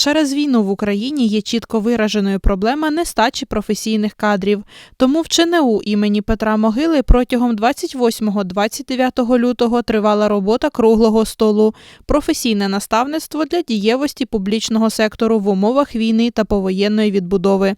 Через війну в Україні є чітко вираженою проблема нестачі професійних кадрів. Тому в ЧНУ імені Петра Могили протягом 28-29 лютого тривала робота круглого столу, професійне наставництво для дієвості публічного сектору в умовах війни та повоєнної відбудови.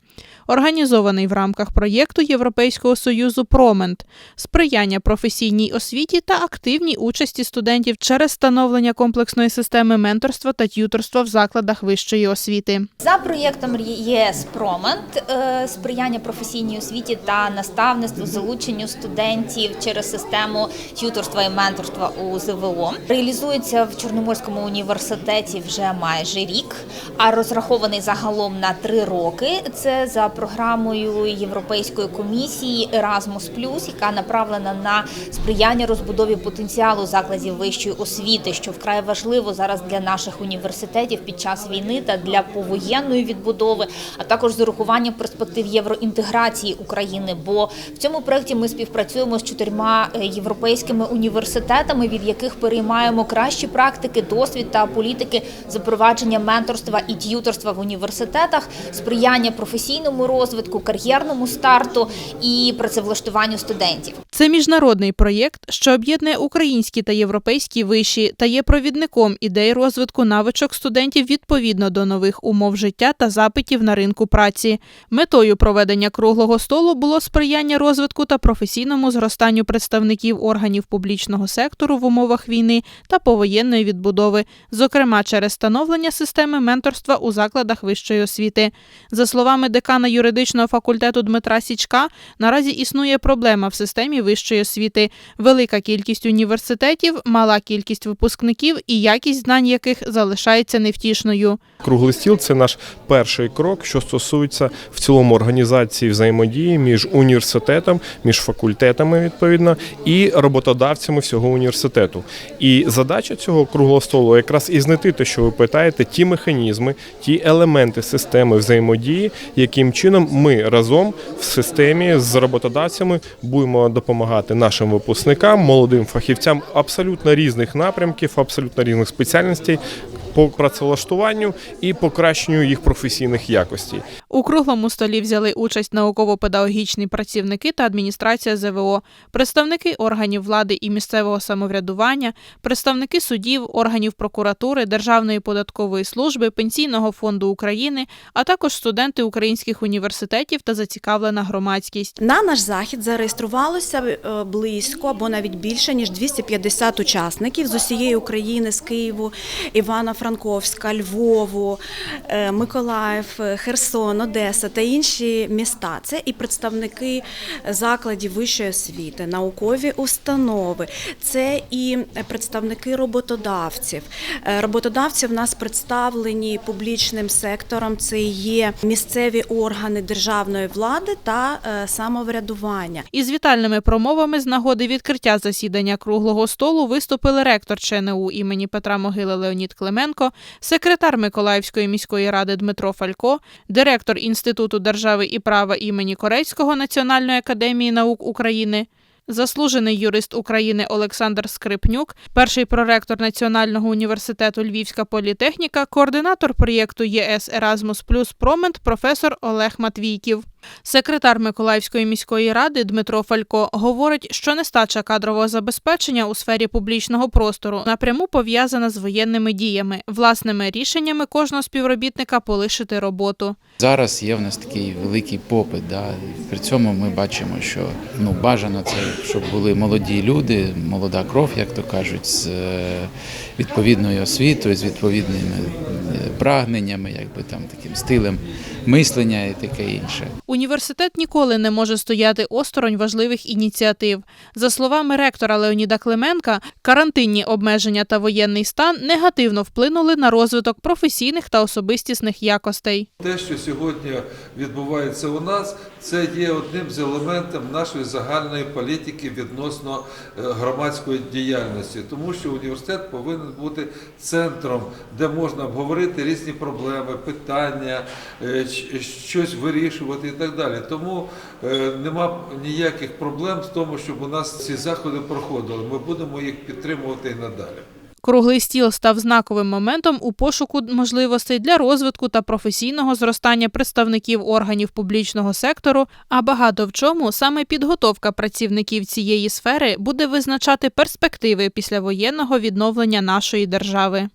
Організований в рамках проєкту Європейського союзу Промент сприяння професійній освіті та активній участі студентів через становлення комплексної системи менторства та т'юторства в закладах вищої освіти. За проєктом ЄС Промент е, сприяння професійній освіті та наставництву залученню студентів через систему т'юторства і менторства у ЗВО реалізується в Чорноморському університеті вже майже рік, а розрахований загалом на три роки. Це за програмою Європейської комісії Erasmus+, яка направлена на сприяння розбудові потенціалу закладів вищої освіти, що вкрай важливо зараз для наших університетів під час війни та для повоєнної відбудови, а також з урахуванням перспектив євроінтеграції України. Бо в цьому проєкті ми співпрацюємо з чотирма е, європейськими університетами, від яких переймаємо кращі практики, досвід та політики запровадження менторства і т'юторства в університетах, сприяння професійному розвитку, кар'єрному старту і працевлаштуванню студентів. Це міжнародний проєкт, що об'єднує українські та європейські виші та є провідником ідей розвитку навичок студентів відповідно до нових умов життя та запитів на ринку праці. Метою проведення круглого столу було сприяння розвитку та професійному зростанню представників органів публічного сектору в умовах війни та повоєнної відбудови, зокрема через становлення системи менторства у закладах вищої освіти. За словами декана юридичного факультету Дмитра Січка, наразі існує проблема в системі вищої освіти, велика кількість університетів, мала кількість випускників і якість знань яких залишається невтішною. Круглий стіл це наш перший крок, що стосується в цілому організації взаємодії між університетом, між факультетами відповідно і роботодавцями всього університету. І задача цього круглого столу якраз і знайти те, що ви питаєте, ті механізми, ті елементи системи взаємодії, яким чином ми разом в системі з роботодавцями будемо допомагати нашим випускникам, молодим фахівцям абсолютно різних напрямків, абсолютно різних спеціальностей по працевлаштуванню і покращенню їх професійних якостей. У круглому столі взяли участь науково-педагогічні працівники та адміністрація ЗВО, представники органів влади і місцевого самоврядування, представники судів, органів прокуратури, Державної податкової служби, Пенсійного фонду України, а також студенти українських університетів та зацікавлена громадськість. На наш захід зареєструвалося е, близько або навіть більше ніж 250 учасників з усієї України, з Києву, Івано-Франковська, Львову, е, Миколаїв, е, Херсон, Одеса та інші міста. Це і представники закладів вищої освіти, наукові установи, це і представники роботодавців. Е, Роботодавці в нас представлені публічним сектором. Це є місцеві органи державної влади та е, самоврядування. Із вітальними промовами з нагоди відкриття засідання круглого столу виступили ректор ЧНУ імені Петра Могили Леонід Клименко, секретар Миколаївської міської ради Дмитро Фалько, директор Інституту держави і права імені Корейського Національної академії наук України. Заслужений юрист України Олександр Скрипнюк, перший проректор Національного університету Львівська політехніка, координатор проєкту ЄС Еразмус Плюс Промент, професор Олег Матвійків. Секретар Миколаївської міської ради Дмитро Фалько говорить, що нестача кадрового забезпечення у сфері публічного простору напряму пов'язана з воєнними діями, власними рішеннями кожного співробітника полишити роботу. Зараз є в нас такий великий попит. Да? При цьому ми бачимо, що ну, бажано це, щоб були молоді люди, молода кров, як то кажуть, з е, відповідною освітою, з відповідними е, прагненнями, якби там таким стилем мислення і таке інше. Університет ніколи не може стояти осторонь важливих ініціатив. За словами ректора Леоніда Клименка, карантинні обмеження та воєнний стан негативно вплинули на розвиток професійних та особистісних якостей. Те, що сьогодні відбувається у нас, це є одним з елементів нашої загальної політики відносно е, громадської діяльності, тому що університет повинен бути центром, де можна обговорити різні проблеми, питання, е, щось вирішувати і так далі. Тому е, нема ніяких проблем з тому, щоб у нас ці заходи проходили. Ми будемо їх підтримувати і надалі. Круглий стіл став знаковим моментом у пошуку можливостей для розвитку та професійного зростання представників органів публічного сектору. А багато в чому саме підготовка працівників цієї сфери буде визначати перспективи післявоєнного відновлення нашої держави.